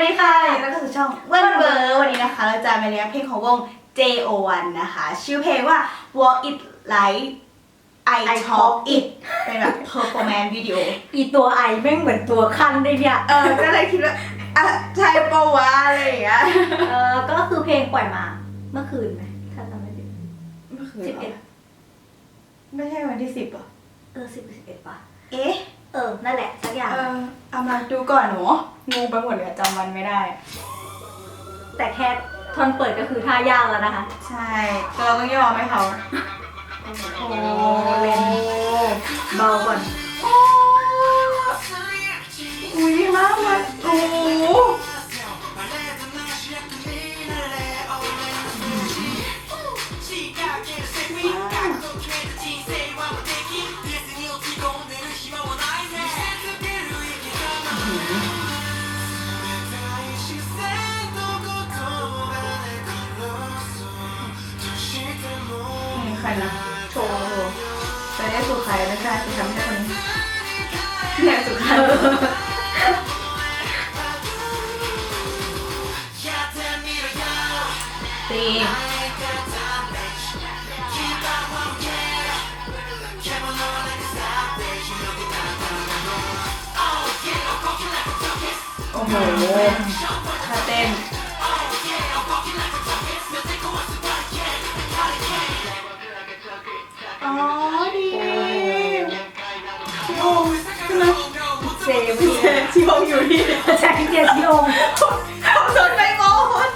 วัสดีค่ะแล้วก็สู่ช่องเวิร์นเวอร์วันนี้นะคะ เราจะมาเรียนเพลงของวง JO1 นะคะ ชื่อเพลงว่า Walk It Like I Talk It เป็นแบบ performance video อีตัวไอแม่งเหมือนตัวคันเลยเนี่ยเออ ก็เลยคิดว่าอะใช่ปะวะอะไรอย่างเงี้ยเออก็คือเพลงปล่อยมา เมื่อคืนไหมถ้าจำไม่ผิดเมื่อคืนสิบเอ็ดไม่ใช่วันที่สิบอะเออสิบสิบเอ็ดป่ะเอ๊ะเออ นั่นแหละสักอย่าง เออเอามาดูก่อนหนูงงไปหมดเลยอะจำวันไม่ได้ แต่แค่ท่อนเปิดก็คือท่ายากแล้วนะคะ ใช่แต่เราต้องยอมให้เขาโอ้เล่นเบาก่อนโอ้อุ้ยมากมันโอ้ โหนี่ใครนะโชว์จะได้สุดใครไม่ใช่สุดใครไม่ใช่คนนี้เนี่ยสุดใครตีโอ้โหท่าเต้น จสิองผมสนไปหมดวัน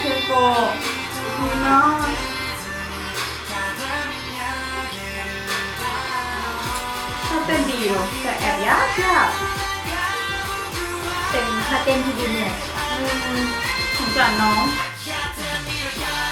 เทโกดีเนาะถ้าเต้นดีเนาะแต่แอบยากยากเป็นท่าเต้นที่ดีเนี่ยอืมสงสารน้องจุน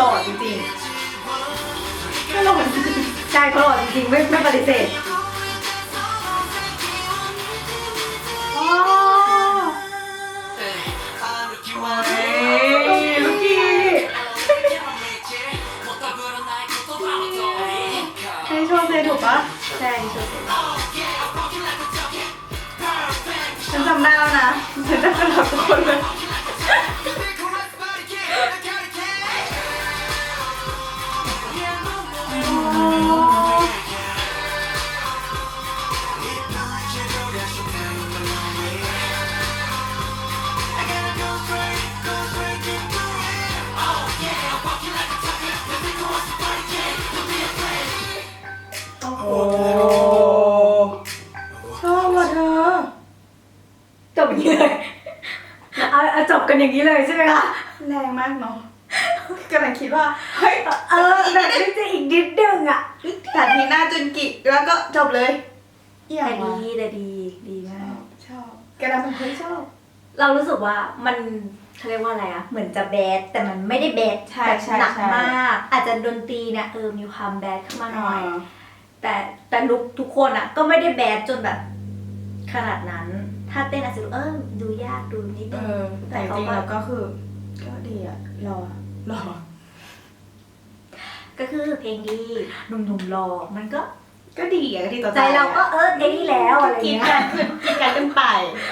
หล่อจริงๆก็หล่อจริงใช่เขาหล่อจริงๆไม่ไม่ปฏิเสธอ๋อโอ้ยลูกกี้ให้โชว์เซถูกปะใช่สุดฉันจำได้แล้วนะฉันจำกันทุกคนเลย เลยเอาเอาจบกันอย่างนี้เลยใช่ไหมคะแรงมากเนาะกำลังคิดว่าเฮ้ยเออแบบนี้จะอีกนิดนึงอะแต่ทีหน้าจุนกิแล้วก็จบเลยเอี่ยแต่มดีว่ะแต่ดีดีชมาอกบชอบกำลังเป็นคนชอบ เรารู้สึกว่ามันเขาเรียกว่าอะไรอะเหมือนจะแบดแต่มันไม่ได้แบดใช่แบบใช่หนักใช่มาก อาจจะดนตรีเนี่ยเออมีความแบดขึ้นมาหน่อยอ่าแต่แต่ลุกทุกคนอะก็ไม่ได้แบดจนแบบขนาดนั้น ถ้าเต้นอาจจะดูเออดูยากดูนิดเอนึงอ แต่จริงๆแล้วก็คือ ก็ดีอะรอรอก็คือเพลงดีหนุ่มๆรอมันก็ก็ดีอะก็ดีต่อใจเราก็เออไอ้นี่แล้วอะไรกินเงี้กัยนขึ้นกินกันขึ้นไป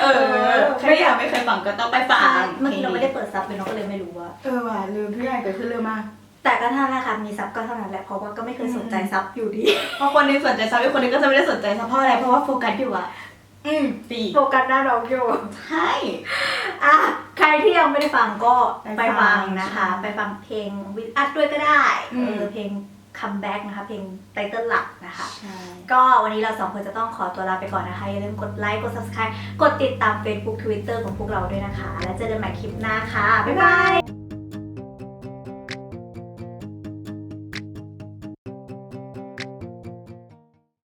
เออใครอยากไม่เคยฟังก็ต้องไปฟังใช่เมื่อกี้เราไม่ได้เปิดซับเลยเนาะก็เลยไม่รู้ว่า เออว่ะลืมทุกอย่างเกิดขึ้นเร็วมากแต่ก็เท่านั้นแหละค่ะมีซับก็เท่านั้นแหละเพราะว่าก็ไม่เคยสนใจซับอยู่ดี เพราะคนหนึงสนใจซับอีกคนหนึงก็จะไม่ได้สนใจซับเพราะอะไรเพราะว่าโฟกัสอยู่อะ อืมดีโฟกัสหน้าน้องอยู่ใช่อะใครที่ยังไม่ได้ฟังก็ไปไปฟัฟังงนะคะใช่ไปฟังเพลงวิดอัดด้วยก็ได้อืเอมอเพลงคัมแบ็กนะคะเพลงไตเติ้ลหลักนะคะใช่ก็วันนี้เราสองคนจะต้องขอตัวลาไปก่อนนะคะ อย่าลืมกดไลค์กด subscribe กดติดตาม Facebook Twitter ของพวกเราด้วยนะคะ แล้วเจอกันใหม่คลิปหน้าค่ะ บ๊ายบาย